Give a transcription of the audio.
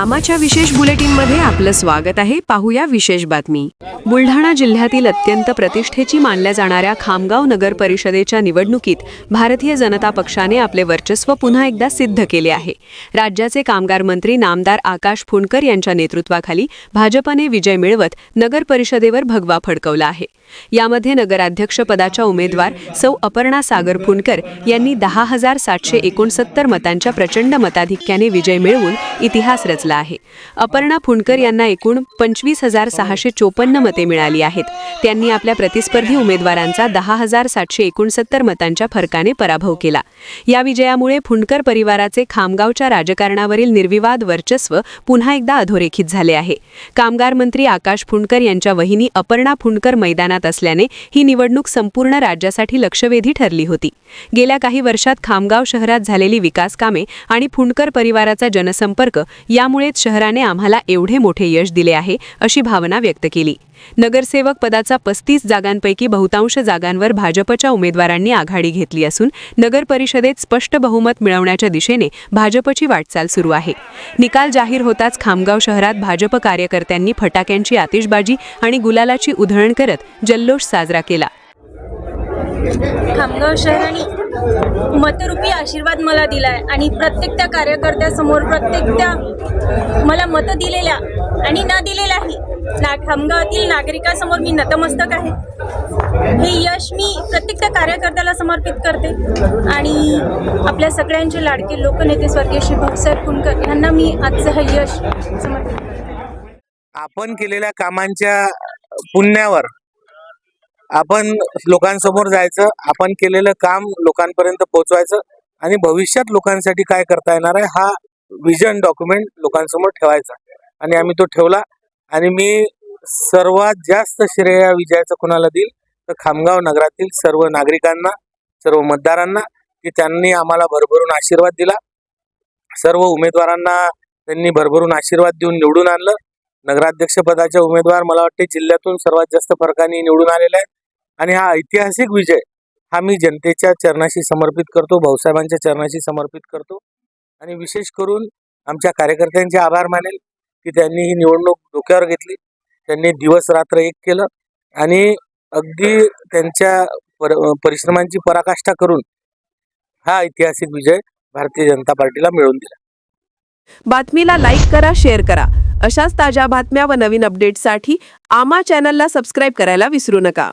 आमाच्या विशेष बुलेटिनमध्ये आपलं स्वागत आहे. पाहूया विशेष बातमी. बुलढाणा जिल्ह्यातील अत्यंत प्रतिष्ठेची मानल्या जाणाऱ्या खामगाव नगर परिषदेच्या निवडणुकीत भारतीय जनता पक्षाने आपले वर्चस्व पुन्हा एकदा सिद्ध केले आहे. राज्याचे कामगार मंत्री नामदार आकाश फुंडकर यांच्या नेतृत्वाखाली भाजपाने विजय मिळवत नगर परिषदेवर भगवा फडकवला आहे. यामध्ये नगराध्यक्षपदाच्या उमेदवार सौ अपर्णा सागर फुंडकर यांनी दहा हजार सातशे एकोणसत्तर मतांच्या प्रचंड मताधिक्याने विजय मिळवून इतिहास रचला आहे. अपर्णा फुंडकर यांना एकूण पंचवीस हजार सहाशे चोपन्न मते मिळाली आहेत. त्यांनी आपल्या प्रतिस्पर्धी उमेदवारांचा दहा हजार सातशे एकोणसत्तर मतांच्या फरकाने पराभव केला. या विजयामुळे फुंडकर परिवाराचे खामगावच्या राजकारणावरील निर्विवाद वर्चस्व पुन्हा एकदा अधोरेखित झाले आहे. कामगार मंत्री आकाश फुंडकर यांच्या वहिनी अपर्णा फुंडकर मैदानात असल्याने ही निवडणूक संपूर्ण राज्यासाठी लक्षवेधी ठरली होती. गेल्या काही वर्षात खामगाव शहरात झालेली विकास कामे आणि फुंडकर परिवाराचा जनसंपर्क यामुळे यामुळेच शहराने आम्हाला एवढे मोठे यश दिले आहे अशी भावना व्यक्त केली. नगरसेवक पदाचा पस्तीस जागांपैकी बहुतांश जागांवर भाजपच्या उमेदवारांनी आघाडी घेतली असून नगर परिषदेत स्पष्ट बहुमत मिळवण्याच्या दिशेने भाजपची वाटचाल सुरू आहे. निकाल जाहीर होताच खामगाव शहरात भाजप कार्यकर्त्यांनी फटाक्यांची आतिषबाजी आणि गुलालाची उधळण करत जल्लोष साजरा केला. खामगाव शहराने मतरूपी आशीर्वाद मला दिलाय आणि प्रत्येक त्या कार्यकर्त्यासमोर प्रत्येक त्या मला मतं दिलेल्या आणि न दिलेल्याही ना खामगावातील नागरिकासमोर मी नतमस्तक आहे. हे यश मी प्रत्येक त्या कार्यकर्त्याला समर्पित करते आणि आपल्या सगळ्यांचे लाडके लोकनेते स्वर्गीय श्री भाऊसाहेब फुंडकर यांना मी आजचं हे यश समर्पित करते. आपण केलेल्या कामांच्या पुण्यावर आपण लोकांसमोर जायचं आपण केलेलं काम लोकांपर्यंत पोहोचवायचं आणि भविष्यात लोकांसाठी काय करता येणार आहे हा विजन डॉक्युमेंट लोकांसमोर ठेवायचा. आणि आम्ही तो ठेवला आणि मी सर्वात जास्त श्रेय विजयाचं कोणाला देईल? तर खामगाव नगरातील सर्व नागरिकांना सर्व मतदारांना की त्यांनी आम्हाला भरभरून आशीर्वाद दिला. सर्व उमेदवारांना त्यांनी भरभरून आशीर्वाद देऊन निवडून आणलं. नगराध्यक्षपदाचे उमेदवार मला वाटते जिल्ह्यातून सर्वात जास्त फरकाने निवडून आलेले आहेत. आणि हा ऐतिहासिक विजय हा मी जनतेच्या चरणाशी समर्पित करतो भाऊसाहेबांच्या चरणाशी समर्पित करतो. आणि विशेष करून आमच्या कार्यकर्त्यांचे आभार मानेल की त्यांनी ही निवडणूक डोक्यावर घेतली त्यांनी दिवस रात्र एक केलं आणि अगदी त्यांच्या पर परिश्रमांची पराकाष्ठा करून हा ऐतिहासिक विजय भारतीय जनता पार्टीला मिळवून दिला. बातमीला लाईक करा शेअर करा. अशाच ताज्या बातम्या व नवीन अपडेटसाठी आमा चॅनलला सबस्क्राईब करायला विसरू नका.